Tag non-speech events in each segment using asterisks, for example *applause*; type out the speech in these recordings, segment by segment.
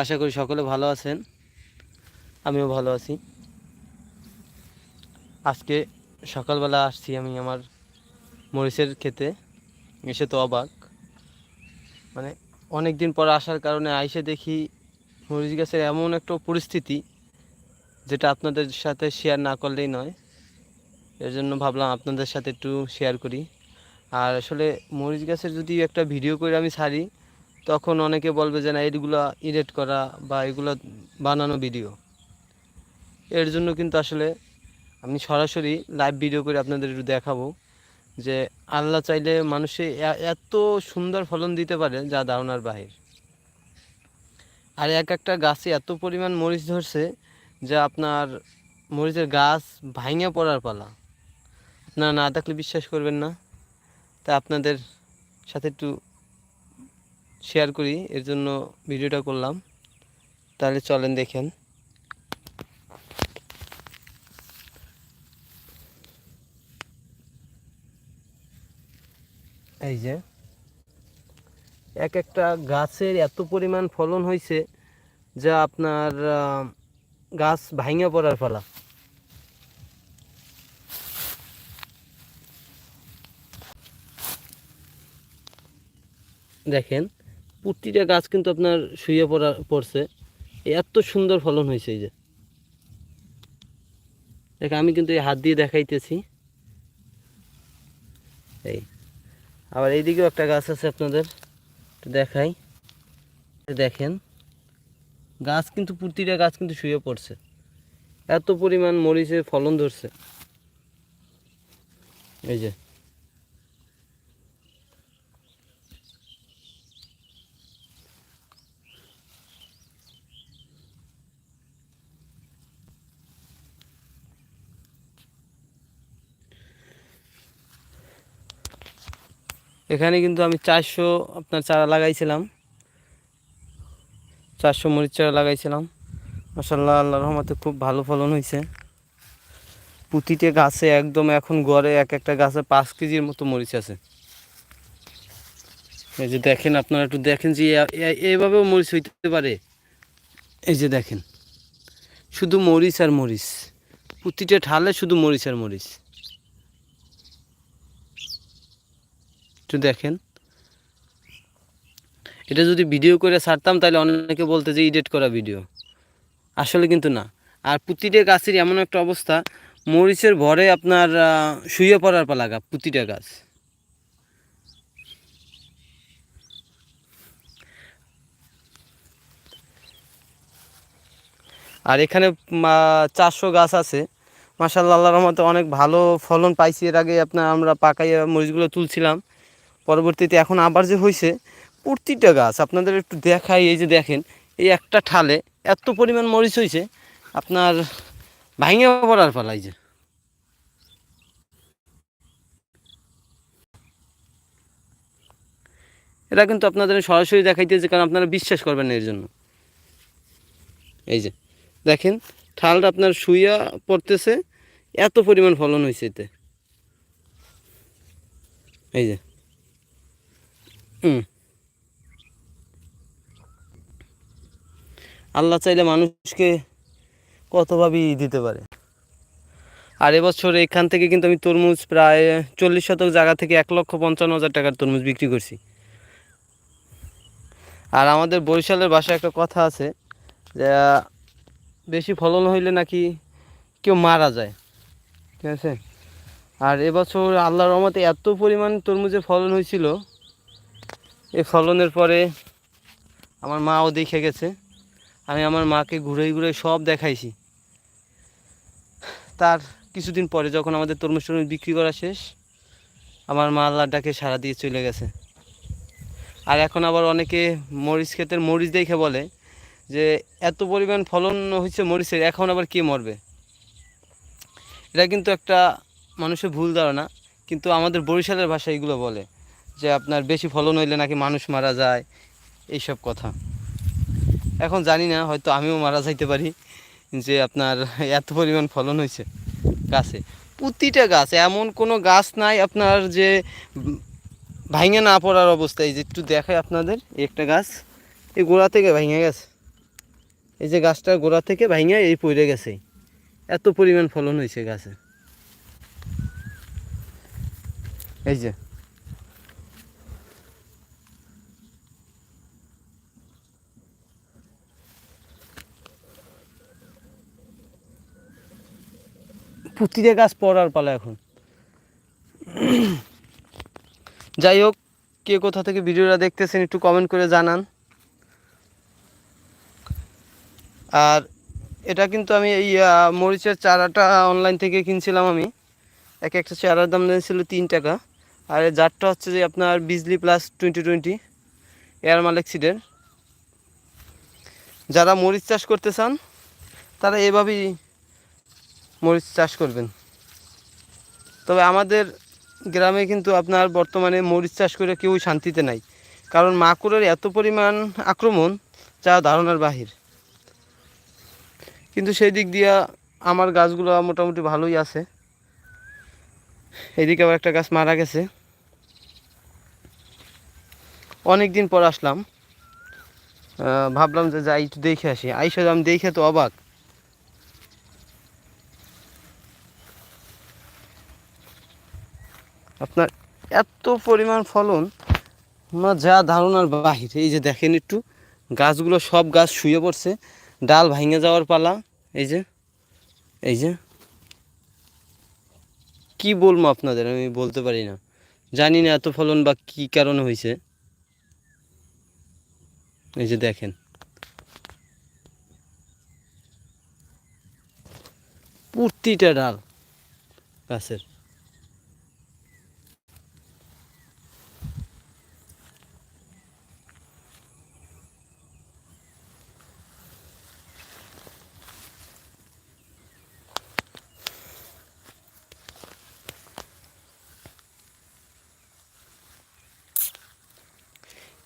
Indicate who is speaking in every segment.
Speaker 1: আশা করি সকলে ভালো আছেন। আমিও ভালো আছি। আজকে সকালবেলা আসছি আমি আমার মরিচের খেতে, এসে তো অবাক। মানে অনেক দিন পর আসার কারণে আইসে দেখি মরিচ গাছের এমন একটা পরিস্থিতি, যেটা আপনাদের সাথে শেয়ার না করলেই নয়। এর জন্য ভাবলাম আপনাদের সাথে একটু শেয়ার করি। আর আসলে মরিচ গাছের যদি একটা ভিডিও করে আমি ছাড়ি তখন অনেকে বলবে যে না, এগুলো ইরেট করা বা এগুলো বানানো ভিডিও এর জন্য কিন্তু আসলে আমি সরাসরি লাইভ ভিডিও করে আপনাদের একটু দেখাবো যে আল্লাহ চাইলে মানুষে এত সুন্দর ফলন দিতে পারে যা ধারণার বাহির। আর এক একটা গাছে এত পরিমাণ মরিচ ধরছে যে আপনার মরিচের গাছ ভাঙে পড়ার পালা। আপনারা না থাকলে বিশ্বাস করবেন না। তা আপনাদের সাথে একটু শেয়ার করি, এর জন্য ভিডিওটা করলাম। তাহলে চলেন দেখেন। এই যে, এক একটা গাছের এত পরিমাণ ফলন হয়েছে যা আপনার গাছ ভাঙে পড়ার ফলা দেখেন প্রতিটা গাছ কিন্তু আপনার শুয়ে পড়া, পড়ছে। এত সুন্দর ফলন হয়েছে এই যে। দেখ, আমি কিন্তু এই হাত দিয়ে দেখাইতেছি। এই। আবার এইদিকেও একটা গাছ আছে আপনাদের। দেখাই। দেখেন। গাছ কিন্তু, প্রতিটা গাছ কিন্তু শুয়ে পড়ছে। এত পরিমাণ মরিচের ফলন ধরছে। এই যে। এখানে কিন্তু আমি চারশো আপনার চারা লাগাইছিলাম। চারশো মরিচ চারা লাগাইছিলাম। মাসাল্লাহ আল্লাহ রহমতে খুব ভালো ফলন হয়েছে প্রতিটা গাছে একদম এখন গড়ে এক একটা গাছে পাঁচ কেজির মতো মরিচ আছে। এই যে দেখেন আপনারা একটু দেখেন যে এইভাবেও মরিচ হইতে পারে। এই যে দেখেন, শুধু মরিচ আর মরিচ। প্রতিটা ঠালে শুধু মরিচ আর মরিচ। একটু দেখেন। এটা যদি ভিডিও করে ছাড়তাম, তাহলে অনেকে বলতে যে এডিট করা ভিডিও। আসলে কিন্তু না। আর প্রতিটা গাছের এমন একটা অবস্থা, মরিচের ভরে আপনার শুয়ে পড়ার পালাগা প্রতিটা গাছ। আর এখানে চারশো গাছ আছে। মাসাল্লাহ আল্লাহর রহমতে অনেক ভালো ফলন পাইছি। এর আগে আপনার, আমরা পাকাইয়া মরিচগুলো তুলছিলাম। পরবর্তীতে এখন আবার যে হয়েছে প্রতিটা গাছ, আপনাদের একটু দেখাই, এই যে দেখেন, এই একটা ঠালে এত পরিমাণ মরিচ হয়েছে আপনার ভাঙে পড়ার পালাই যে। এটা কিন্তু আপনাদের সরাসরি দেখাইতেছে কারণ আপনারা বিশ্বাস করবেন এর জন্য। এই যে, দেখেন, ঠালটা আপনার শুইয়া পড়তেছে, এত পরিমাণ ফলন হয়েছে এতে। এই যে। আল্লাহ চাইলে মানুষকে কতভাবেই দিতে পারে? আর এবছর এখান থেকে কিন্তু আমি তরমুজ প্রায় চল্লিশ শতক জায়গা থেকে এক লক্ষ পঞ্চান্ন হাজার টাকার তরমুজ বিক্রি করছি। আর আমাদের বরিশালের বাসায় একটা কথা আছে যে, বেশি ফলন হইলে নাকি কেউ মারা যায়। ঠিক আছে? আর এবছর আল্লাহর রহমতে এত পরিমাণ তরমুজের ফলন হয়েছিল এই ফলনের পরে আমার মাও দেখে গেছে। আমি আমার মাকে ঘুরে ঘুরে সব দেখাইছি। তার কিছুদিন পরে যখন আমাদের তরমুজ টরমুজ বিক্রি করা শেষ, আমার মা আল্লাহটাকে সারা দিয়ে চলে গেছে। আর এখন আবার অনেকে মরিচ ক্ষেতের মরিচ দেখে বলে যে, এত পরিমাণ ফলন হয়েছে মরিচের, এখন আবার কে মরবে? এটা কিন্তু একটা মানুষের ভুল ধারণা, কিন্তু আমাদের বরিশালের ভাষা এগুলো বলে। যে আপনার বেশি ফলন হইলে নাকি মানুষ মারা যায়, এইসব কথা। এখন জানি না, হয়তো আমিও মারা যাইতে পারি যে আপনার এত পরিমাণ ফলন হয়েছে গাছে। প্রতিটা গাছ, এমন কোনো গাছ নাই আপনার যে ভাঙে না পড়ার অবস্থা। এই যে একটু দেখায় আপনাদের একটা গাছ, এই গোড়া থেকে ভেঙে গেছে। এই যে গাছটার গোড়া থেকে ভাঙে এই পড়ে গেছে। এত পরিমাণ ফলন হয়েছে গাছে। এই যে। প্রতিটা গাছ পড়ার পালা এখন। যাই হোক, কে কোথা থেকে ভিডিওটা দেখতেছেন একটু কমেন্ট করে জানান। আর এটা কিন্তু আমি এই মরিচের চারাটা অনলাইন থেকে কিনছিলাম আমি। এক একটা চারার দাম নিয়েছিল তিন টাকা। আর জারটা হচ্ছে যে আপনার বিজলি প্লাস টোয়েন্টি টোয়েন্টি এয়ার মালেক সিডের যারা মরিচ চাষ করতে চান, তারা এভাবেই মরিচ চাষ করবেন। তবে আমাদের গ্রামে কিন্তু আপনার বর্তমানে মরিচ চাষ করে কেউ শান্তিতে নাই। কারণ মাকুরের এত পরিমাণ আক্রমণ, যা ধারণার বাহির। কিন্তু সেই দিক দিয়ে আমার গাছগুলো মোটামুটি ভালোই আছে। এদিকে আবার একটা গাছ মারা গেছে। অনেক দিন পর আসলাম। ভাবলাম যে যাই, একটু দেখে আসি। আইসা আমি দেখে তো অবাক। আপনার এত পরিমাণ ফলন, আমার যা ধারণার বাহির, এই যে দেখেন একটু, গাছগুলো সব গাছ শুয়ে পড়ছে, ডাল ভাঙে যাওয়ার পালা, এই যে এই যে। কি বলব আপনাদের, আমি বলতে পারি না। জানি না এত ফলন বা কি কারণে হয়েছে। এই যে দেখেন। প্রতিটা ডাল গাছের।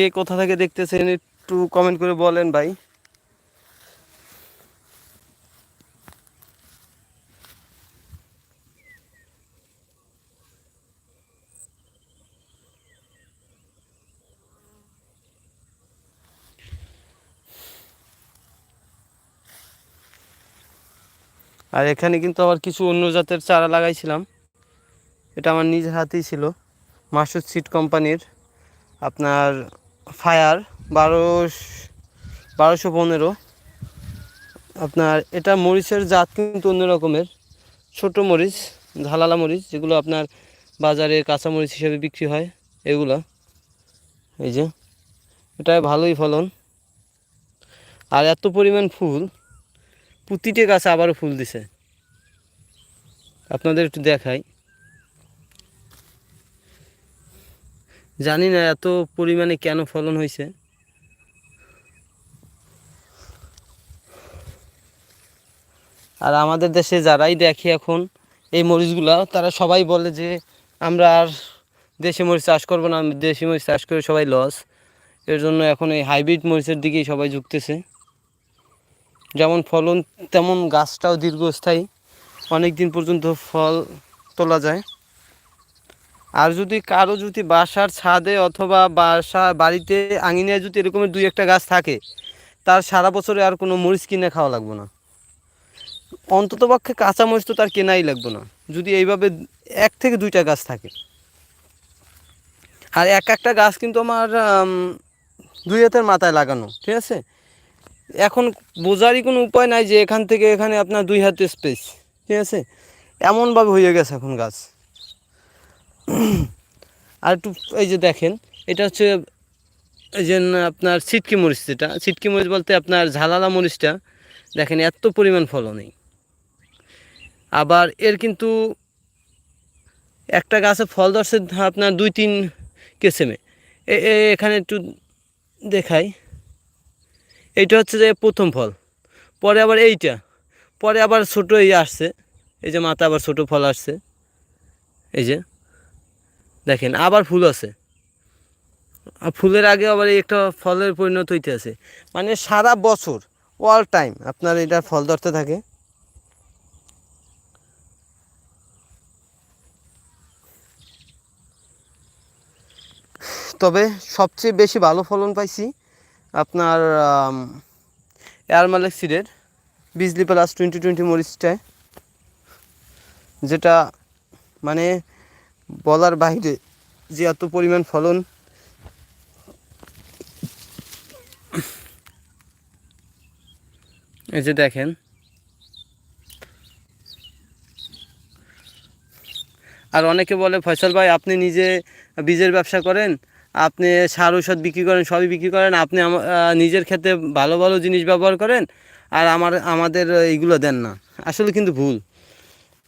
Speaker 1: কে কোথা থেকে দেখতেছেন একটু কমেন্ট করে বলেন ভাই। আর এখানে কিন্তু আবার কিছু অন্য জাতের চারা লাগাইছিলাম। এটা আমার নিজের হাতেই ছিল। মাসুদ সিড কোম্পানির। আপনার ফায়ার বারোশ, বারোশো পনেরো। আপনার এটা মরিচের জাত কিন্তু অন্য রকমের। ছোটো মরিচ ঝালালা মরিচ, যেগুলো আপনার বাজারে কাঁচা মরিচ হিসেবে বিক্রি হয়, এগুলো। এই যে এটায় ভালোই ফলন। আর এত পরিমাণ ফুল, প্রতিটি গাছে আবারও ফুল দিছে। আপনাদের একটু দেখাই। জানি না এত পরিমাণে কেন ফলন হয়েছে। আর আমাদের দেশে যারাই দেখে এখন এই মরিচগুলা, তারা সবাই বলে যে আমরা আর দেশি মরিচ চাষ করব না দেশি মরিচ চাষ করে সবাই লস এর জন্য এখন এই হাইব্রিড মরিচের দিকেই সবাই ঝুঁকতেছে। যেমন ফলন, তেমন গাছটাও দীর্ঘস্থায়ী। অনেক দিন পর্যন্ত ফল তোলা যায়। আর যদি কারও যদি বাসার ছাদে অথবা বাসা বাড়িতে আঙিনায় যদি এরকমের দুই একটা গাছ থাকে, তার সারা বছরে আর কোনো মরিচ কিনে খাওয়া লাগবে না। অন্তত পক্ষে কাঁচা মরিচ তো তার কেনাই লাগবে না, যদি এইভাবে এক থেকে দুইটা গাছ থাকে। আর এক একটা গাছ কিন্তু আমার দুই হাতের মাথায় লাগানো, ঠিক আছে? এখন বোঝারই কোনো উপায় নাই যে এখান থেকে এখানে আপনার দুই হাতে স্পেস ঠিক আছে? এমনভাবে হয়ে গেছে এখন গাছ। *clears throat* আর একটু এই যে দেখেন, এটা হচ্ছে এই যে আপনার সিটকি মরিচ যেটা ছিটকি মরিচ বলতে আপনার ঝালালা মরিচটা, দেখেন এত পরিমাণ ফলন নেই আবার এর কিন্তু একটা গাছে ফল ধরছে আপনার দুই তিন কেসেমে। এখানে একটু দেখাই। এইটা হচ্ছে যে প্রথম ফল, পরে আবার এইটা, পরে আবার ছোটো এই আসছে, এই যে মাথা আবার ছোটো ফল আসছে, এই যে। দেখেন, আবার ফুল আছে। আর ফুলের আগে আবার একটা ফলের পরিণত হইতে আছে। মানে সারা বছর অল টাইম আপনার এটা ফল ধরতে থাকে। তবে সবচেয়ে বেশি ভালো ফলন পাইছি আপনার এয়ারমালেক সিডের বিজলি প্লাস টোয়েন্টি টোয়েন্টি মরিচটায়। যেটা মানে বলার বাইরে যে এত পরিমাণ ফলন এই যে দেখেন। আর অনেকে বলে, ফয়সাল ভাই, আপনি নিজে বীজের ব্যবসা করেন, আপনি সার ঔষধ বিক্রি করেন, সবই বিক্রি করেন, আপনি নিজের ক্ষেত্রে ভালো ভালো জিনিস ব্যবহার করেন, আর আমার, আমাদের এইগুলো দেন না। আসলে কিন্তু ভুল।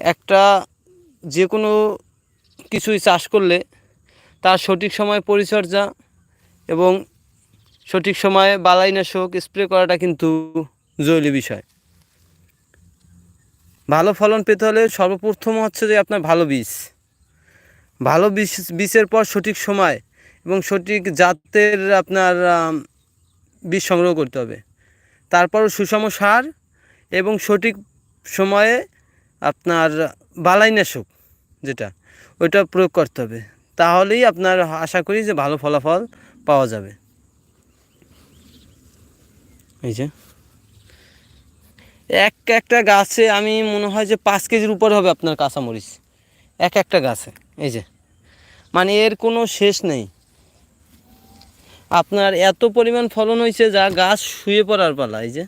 Speaker 1: একটা যে কোনো কিছুই চাষ করলে তার সঠিক সময় পরিচর্যা এবং সঠিক সময়ে বালাইনাশক স্প্রে করাটা কিন্তু জরুরি বিষয়। ভালো ফলন পেতে হলে সর্বপ্রথম হচ্ছে যে আপনার ভালো বীজ। ভালো বীজ, বীজের পর সঠিক সময় এবং সঠিক জাতের আপনার বীজ সংগ্রহ করতে হবে। তারপর সুষম সার এবং সঠিক সময়ে আপনার বালাইনাশক যেটা ওইটা প্রয়োগ করতে হবে। তাহলেই আপনার আশা করি যে ভালো ফলাফল পাওয়া যাবে। এই যে। এক একটা গাছে আমি মনে হয় যে পাঁচ কেজির উপর হবে আপনার কাঁচামরিচ। এক একটা গাছে, এই যে। মানে এর কোনো শেষ নেই। আপনার এত পরিমাণ ফলন হয়েছে যা গাছ শুয়ে পড়ার পালা, এই যে।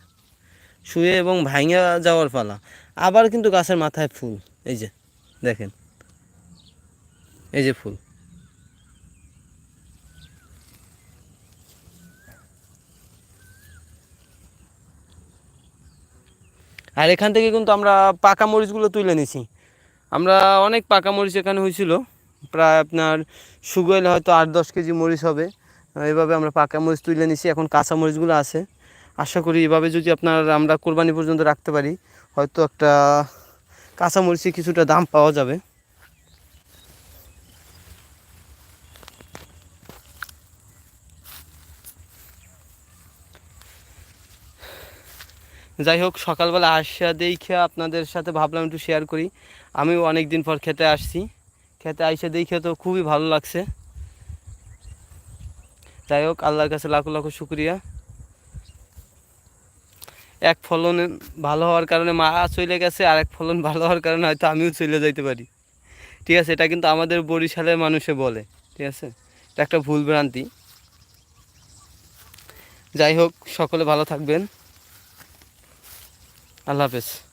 Speaker 1: শুয়ে এবং ভাঙে যাওয়ার পালা। আবার কিন্তু গাছের মাথায় ফুল, এই যে। দেখেন। এই যে ফুল। আর এখান থেকে কিন্তু আমরা পাকা মরিচগুলো তুলে নিছি। আমরা অনেক পাকা মরিচ এখানে হয়েছিল। প্রায় আপনার সুগোয়েল হয়তো আট দশ কেজি মরিচ হবে। এভাবে আমরা পাকা মরিচ তুলে নিছি। এখন কাঁচা মরিচগুলো আছে। আশা করি এভাবে যদি আপনার আমরা কোরবানি পর্যন্ত রাখতে পারি, হয়তো একটা কাঁচা মরিচে কিছুটা দাম পাওয়া যাবে। যাই হোক সকালবেলা আসা দেখে আপনাদের সাথে ভাবলাম একটু শেয়ার করি। আমিও অনেক দিন পর খেতে আসছি। খেতে আইসে দেখে তো খুবই ভালো লাগছে। যাই হোক আল্লাহর কাছে লাখো লাখো শুক্রিয়া। এক ফলন ভালো হওয়ার কারণে মা চলে গেছে, আর এক ফলন ভালো হওয়ার কারণে হয়তো আমিও চলে যাইতে পারি। ঠিক আছে, এটা কিন্তু আমাদের বরিশালের মানুষে বলে, ঠিক আছে? এটা একটা ভুল ভ্রান্তি। যাই হোক সকলে ভালো থাকবেন। আল্লাহ হাফেজ